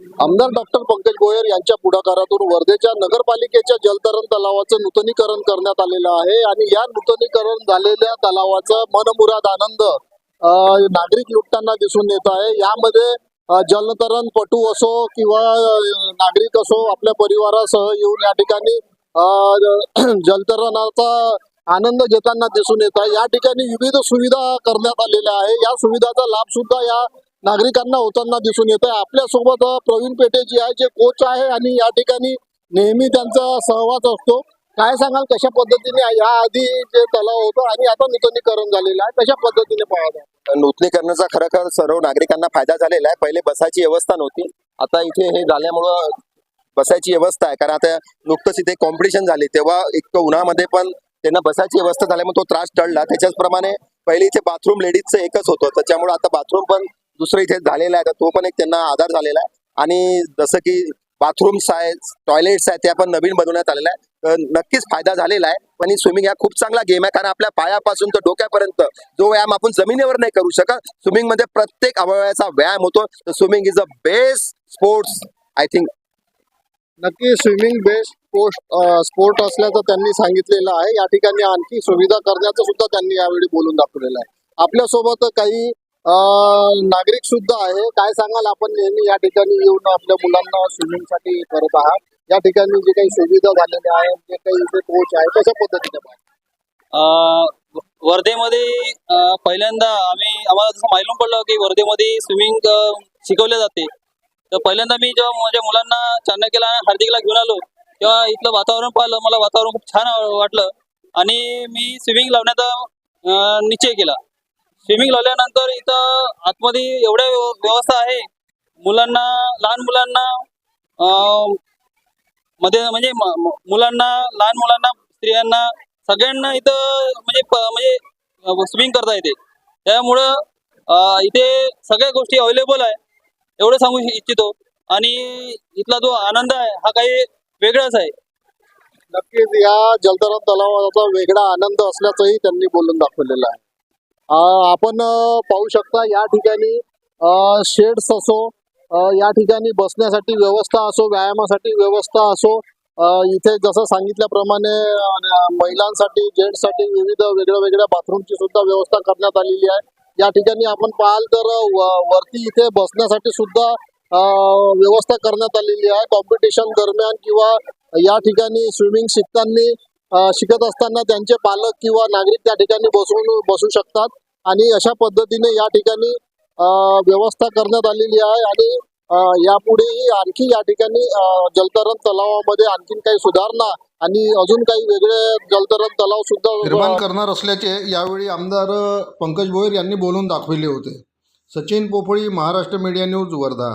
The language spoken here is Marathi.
आमदार डॉक्टर पंकज गोयर यांच्या पुढाकारातून वर्धेच्या नगरपालिकेच्या जलतरण तलावाचं नूतनीकरण करण्यात आलेलं आहे आणि या नूतनीकरण झालेल्या तलावाचा मनमुराद आनंद नागरिक लुटताना दिसून येत आहे. यामध्ये जलतरण पटू असो किंवा नागरिक असो आपल्या परिवारासह येऊन या ठिकाणी जलतरणाचा आनंद घेताना दिसून येत आहे. या ठिकाणी विविध सुविधा करण्यात आलेल्या आहे. या सुविधाचा लाभ सुद्धा या नागरिकांना होताना दिसून येत आहे आपल्यासोबत प्रवीण पेटे जे आहे जे कोच आहे आणि या ठिकाणी नेहमी त्यांचा सहवास असतो. काय सांगाल कशा पद्धतीने या आधी जे तलाव होतं आणि आता नूतनीकरण झालेलं आहे कशा पद्धतीने पाहता नूतनीकरणाचा खरोखर सर्व नागरिकांना फायदा झालेला आहे. पहिले बसायची व्यवस्था नव्हती. आता इथे हे झाल्यामुळं बसायची व्यवस्था आहे. कारण आता नुकतंच इथे कॉम्पिटिशन झाली. तेव्हा इतकं उन्हामध्ये पण त्यांना बसायची व्यवस्था झाल्यामुळे तो त्रास टळला. त्याच्याचप्रमाणे पहिले इथे बाथरूम लेडीजचं एकच होतं. त्याच्यामुळे आता बाथरूम पण दुसरं इथे झालेला आहे तर तो पण एक त्यांना आधार झालेला आहे. आणि जसं की बाथरूम्स आहेत टॉयलेट्स आहेत त्या पण नवीन बनवण्यात आलेल्या आहे. तर नक्कीच फायदा झालेला आहे. पण ही स्विमिंग हा खूप चांगला गेम आहे कारण आपल्या पायापासून तर डोक्यापर्यंत जो व्यायाम आपण जमिनीवर नाही करू शकत स्विमिंगमध्ये प्रत्येक अवयवाचा व्यायाम होतो. तर swimming is a best sports I think नक्की स्विमिंग बेस्ट स्पोर्ट स्पोर्ट असल्याचं त्यांनी सांगितलेलं आहे. या ठिकाणी आणखी सुविधा करण्याचं सुद्धा त्यांनी यावेळी बोलून दाखवलेलं आहे. आपल्यासोबत काही नागरिक सुद्धा आहे. काय सांगाल आपण नेहमी या ठिकाणी येऊन आपल्या मुलांना स्विमिंगसाठी करत आहात? या ठिकाणी जे काही सुविधा झालेल्या आहेत जे काही इथे कोच आहे कशा पद्धतीने वर्धेमध्ये पहिल्यांदा आम्ही आम्हाला जसं मालूम पडलं की वर्धेमध्ये स्विमिंग शिकवले जाते. तर पहिल्यांदा मी जेव्हा माझ्या मुलांना चाणक्यला आणि हार्दिकला घेऊन आलो तेव्हा इथलं वातावरण पाहिलं. मला वातावरण खूप छान वाटलं. आणि मी स्विमिंग लावण्याचा निश्चय केला. स्विमिंग लावल्यानंतर इथं आतमध्ये एवढ्या व्यवस्था आहे. मुलांना लहान मुलांना मध्ये म्हणजे मुलांना लहान मुलांना स्त्रियांना सगळ्यांना इथं म्हणजे म्हणजे स्विमिंग करता येते. त्यामुळं इथे सगळ्या गोष्टी अवेलेबल आहे. एवढं सांगू इच्छितो. आणि इथला जो आनंद आहे हा काही वेगळाच आहे. नक्कीच या जलतरण तलावाचा वेगळा आनंद असल्याचंही त्यांनी बोलून दाखवलेलं आहे. आपण पाहू शकता या ठिकाणी शेड्स असो या ठिकाणी बसण्यासाठी व्यवस्था असो व्यायामासाठी व्यवस्था असो इथे जसं सांगितल्याप्रमाणे महिलांसाठी जेंट्ससाठी विविध वेगळ्या वेगळ्या बाथरूमची सुद्धा व्यवस्था करण्यात आलेली आहे. या ठिकाणी आपण पाहाल तर वरती इथे बसण्यासाठी सुद्धा व्यवस्था करण्यात आलेली आहे. कॉम्पिटिशन दरम्यान किंवा या ठिकाणी स्विमिंग शिकताना शिकत असताना त्यांचे पालक किंवा नागरिक त्या ठिकाणी बसून बसू शकतात. आणि अशा पद्धतीने या ठिकाणी व्यवस्था करण्यात आलेली आहे. आणि यापुढेही आणखी या ठिकाणी जलतरण तलावामध्ये आणखीन काही सुधारणा आणि अजून काही वेगळे जलतरण तलाव सुद्धा निर्माण करणार असल्याचे यावेळी आमदार पंकज भोयर यांनी बोलून दाखविले होते. Sachin Pophali Maharashtra media news Wardha.